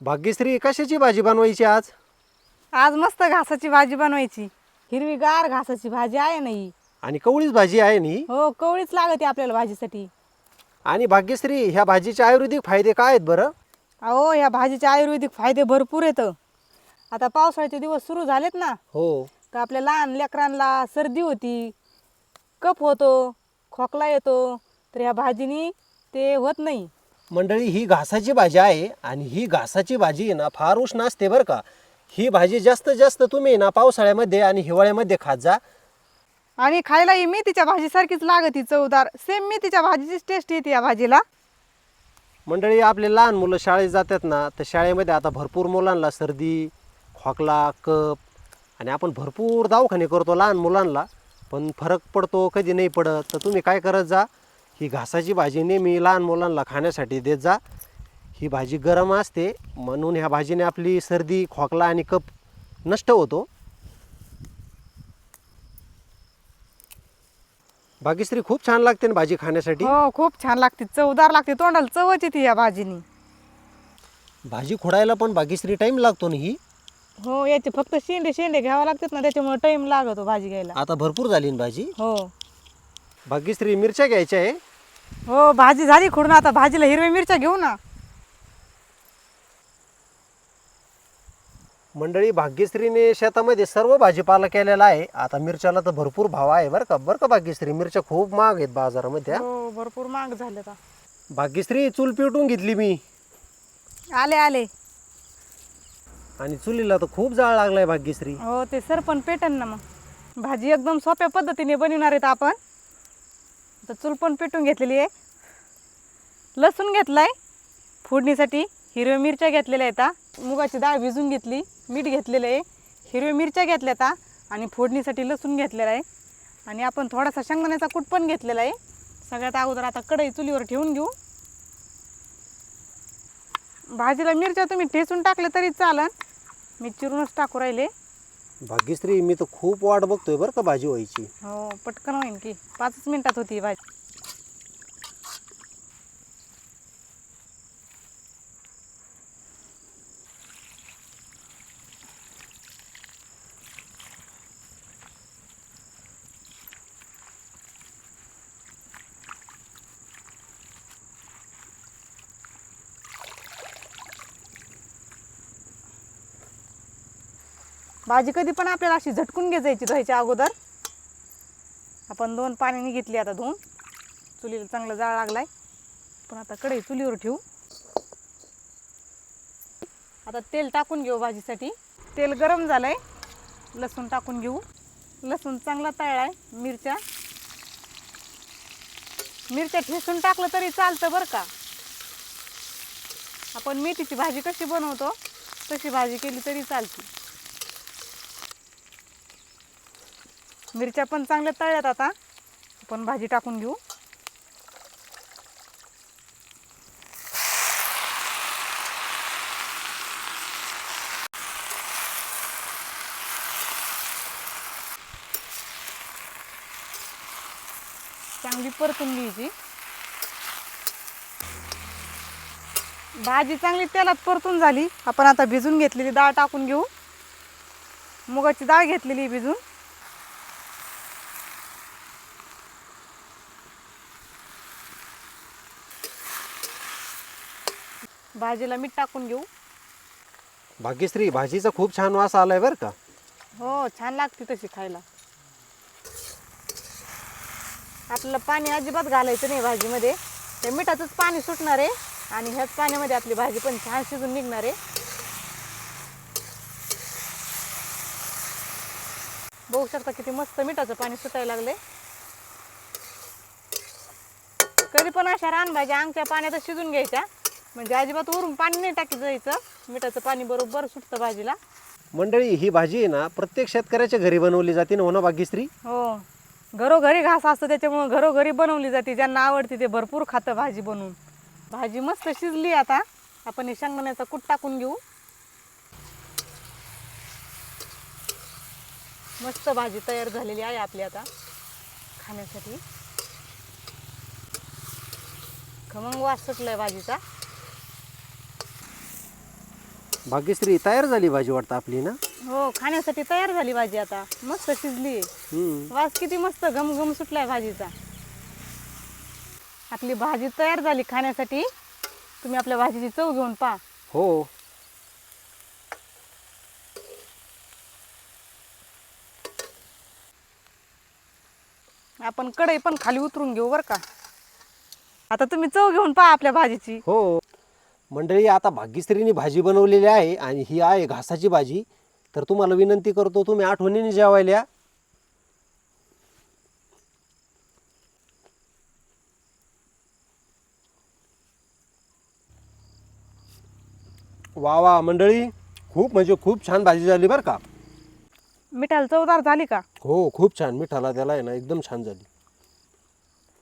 भाग्यश्री कशाची भाजी बनवायची आज? आज मस्त घासाची भाजी बनवायची. हिरवीगार घासाची भाजी आहे ना ही. आणि कवळीच भाजी आहे नी हो? कवळीच लागते आपल्याला भाजीसाठी. आणि भाग्यश्री ह्या भाजीचे आयुर्वेदिक फायदे काय आहेत बरं? अहो या भाजीचे आयुर्वेदिक फायदे भरपूर येतं आता पावसाळ्याचे दिवस सुरू झालेत ना. हो. तर आपल्या लहान लेकरांना सर्दी होती कफ होतो खोकला येतो तर ह्या भाजीनी ते होत नाही. मंडळी ही घासाची भाजी आहे आणि ही घासाची भाजी आहे ना फार उष्ण असते बरं का. ही भाजी जास्त जास्त तुम्ही ना पावसाळ्यामध्ये आणि हिवाळ्यामध्ये खात जा. आणि खायला ही मेथीच्या भाजीसारखीच लागते चवदार सेम मेथीच्या भाजीचीच टेस्ट येते या भाजीला. मंडळी आपले लहान मुलं शाळेत जातात ना तर शाळेमध्ये आता भरपूर मुलांना सर्दी खोकला कप आणि आपण भरपूर दवाखाने करतो लहान मुलांना. पण फरक पडतो कधी नाही पडत. तर तुम्ही काय करत जा ही घासाची भाजी नेहमी लहान मुलांना खाण्यासाठी देत जा. ही भाजी गरम असते म्हणून ह्या भाजीने आपली सर्दी खोकला आणि कप नष्ट होतो. भाग्यश्री खूप छान लागते ना भाजी खाण्यासाठी? हो खूप छान लागते. चवदार लागते. तोंडाला चवच येते या भाजीनी. भाजी खोडायला पण भाग्यश्री टाईम लागतो ना ही? हो याचे फक्त शेंडे शेंडे घ्यावं लागतात ना त्याच्यामुळे टाइम लागतो भाजी घ्यायला. आता भरपूर झाली ना भाजी? हो. भाग्यश्री मिरच्या घ्यायच्या आहे. हो भाजी झाली खुडून आता भाजीला हिरव्या मिरच्या घेऊ ना. मंडळी भाग्यश्रीने शेतामध्ये सर्व भाजीपाला केलेला आहे. आता मिरच्याला तर भरपूर भाव आहे बरं का? बरं का भाग्यश्री मिरच्या खूप महाग आहेत बाजारामध्ये हा. हो भरपूर महाग झाले आता भाग्यश्री चूल पेटून घेतली मी. आले आले. आणि चुलीला तर खूप जाळ लागलाय भाग्यश्री हो ते सरपण पेटन ना मग. भाजी एकदम सोप्या पद्धतीने बनवणार आहेत आपण. आता चूल पण पेटून घेतलेली आहे. लसूण घेतलाय. फोडणीसाठी हिरव्या मिरच्या घेतलेल्या आहेत मुगाची डाळ भिजून घेतली मीठ घेतलेलं आहे. हिरव्या मिरच्या घेतल्या आता आणि फोडणीसाठी लसूण घेतलेला आहे. आणि आपण थोडासा शेंगदाण्याचा कूट पण घेतलेला आहे. सगळ्यात अगोदर आता कढई चुलीवर ठेवून घेऊ. भाजीला मिरच्या तुम्ही ठेचून टाकले तरी चालन. मी चिरूनच टाकू राहिले. भाग्यश्री मी तर खूप वाट बघतोय बरं का भाजी व्हायची. हो पटकन होईन की. पाचच मिनिटात होती ही भाजी. भाजी कधी पण आपल्याला अशी झटकून घ्यायची धुवायच्या अगोदर. आपण दोन पाण्याने घेतली आता धुवून. चुलीला चांगला जाळ लागलाय. पण आता कढई चुलीवर ठेवू. आता तेल टाकून घेऊ भाजीसाठी. तेल गरम झालंय. लसूण टाकून घेऊ. लसूण चांगला तळलाय मिरच्या. मिरच्या ठेसून टाकलं तरी चालतं बरं का. आपण मेथीची भाजी कशी बनवतो तशी भाजी केली तरी चालते. मिरच्या पण चांगल्या तळल्यात आता. आपण भाजी टाकून घेऊ. चांगली परतून घ्यायची. भाजी चांगली तेलात परतून झाली. आपण आता भिजून घेतलेली डाळ टाकून घेऊ. मुगाची डाळ घेतलेली भिजून. भाजीला मीठ टाकून घेऊ. भाग्यश्री भाजीचा खूप छान वास आलाय बरं का? हो छान लागते तशी खायला. आपल्याला पाणी अजिबात घालायचं नाही भाजीमध्ये. ते मिठाचंच पाणी सुटणार आहे आणि ह्याच पाण्यामध्ये आपली भाजी पण छान शिजून निघणार आहे. बघू शकता किती मस्त मिठाचं पाणी सुटायला लागले कधी पण अशा रानभाज्या अंगच्या पाण्यातच शिजून घ्यायच्या. म्हणजे अजिबात वरून पाणी नाही टाकी जायचं. मिठाचं पाणी बरोबर सुटतं भाजीला. मंडळी ही भाजी आहे ना प्रत्येक शेतकऱ्याच्या घरी बनवली जाते ना हो ना भाग्यश्री हो. घरोघरी घास असतो त्याच्यामुळे घरोघरी बनवली जाते. ज्यांना आवडते ते भरपूर खातं भाजी बनवून. भाजी मस्त शिजली आता. आपण हे शेंगदाण्याचा कूट टाकून घेऊ. मस्त भाजी तयार झालेली आहे आपली आता खाण्यासाठी. खमंग वास सुटलाय भाजीचा. भाग्यश्री तयार झाली भाजी वाटतं आपली ना? हो खाण्यासाठी तयार झाली भाजी आता. मस्त शिजली. हम्म. वास किती मस्त घमघम सुटलाय भाजीचा. आपली भाजी तयार झाली खाण्यासाठी. तुम्ही आपल्या भाजीची चव घेऊन पहा. हो. आपण कढई पण खाली उतरून घेऊ बरं का. आता तुम्ही चव घेऊन पहा आपल्या भाजीची. हो. मंडळी आता भाग्यश्रीने भाजी बनवलेली आहे आणि ही आहे घासाची भाजी. तर तुम्हाला विनंती करतो तुम्ही आठवणीने जेवायला. वा वा मंडळी खूप म्हणजे खूप छान भाजी झाली बरं का? मिठाला चवदार झाली का? हो खूप छान मिठाला त्याला आहे ना एकदम छान झाली.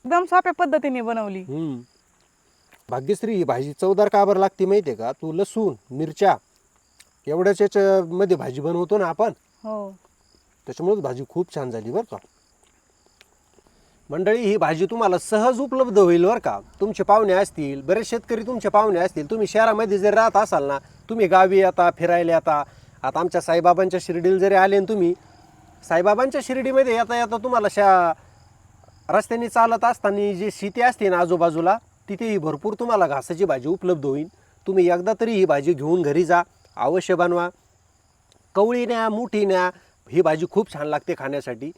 एकदम सोप्या पद्धतीने बनवली. हम्म. भाग्यश्री ही भाजी चवदार का बरं लागते माहिती आहे का? तू लसूण मिरच्या एवढ्याच याच्यामध्ये भाजी बनवतो ना आपण. हो. त्याच्यामुळेच भाजी खूप छान झाली बरं का. मंडळी ही भाजी तुम्हाला सहज उपलब्ध होईल बरं का. तुमचे पाहुणे असतील बरेच शेतकरी तुमचे पाहुणे असतील तुम्ही शहरामध्ये जर राहत असाल ना तुम्ही गावी आता फिरायला येता आता आमच्या साईबाबांच्या शिर्डीला जरी आले ना तुम्ही साईबाबांच्या शिर्डीमध्ये येता येता तुम्हाला शा रस्त्याने चालत असताना जी शेती असते ना आजूबाजूला तिथेही भरपूर तुम्हाला घासाची भाजी उपलब्ध होईल. तुम्ही एकदा तरी ही भाजी घेऊन घरी जा. अवश्य बनवा. कवळी न्या मोठी न्या ही भाजी खूप छान लागते खाण्यासाठी.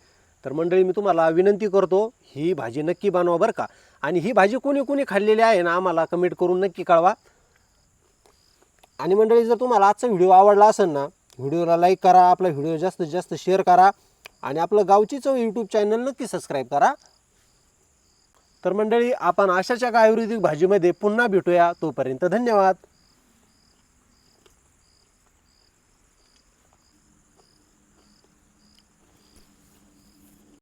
तर मंडळी मी तुम्हाला विनंती करतो ही भाजी नक्की बनवा बरं का. आणि ही भाजी कोणी कोणी खाल्लेली आहे ना आम्हाला कमेंट करून नक्की कळवा. आणि मंडळी जर तुम्हाला आजचा व्हिडिओ आवडला असेल ना व्हिडिओला लाईक करा आपला व्हिडिओ जास्तीत जास्त शेअर करा. आणि आपलं गावची चव यूट्यूब चॅनल नक्की सबस्क्राईब करा. तर मंडळी आपण आशाच्या काय आयुर्वेदिक भाजीमध्ये पुन्हा भेटूया. तोपर्यंत धन्यवाद.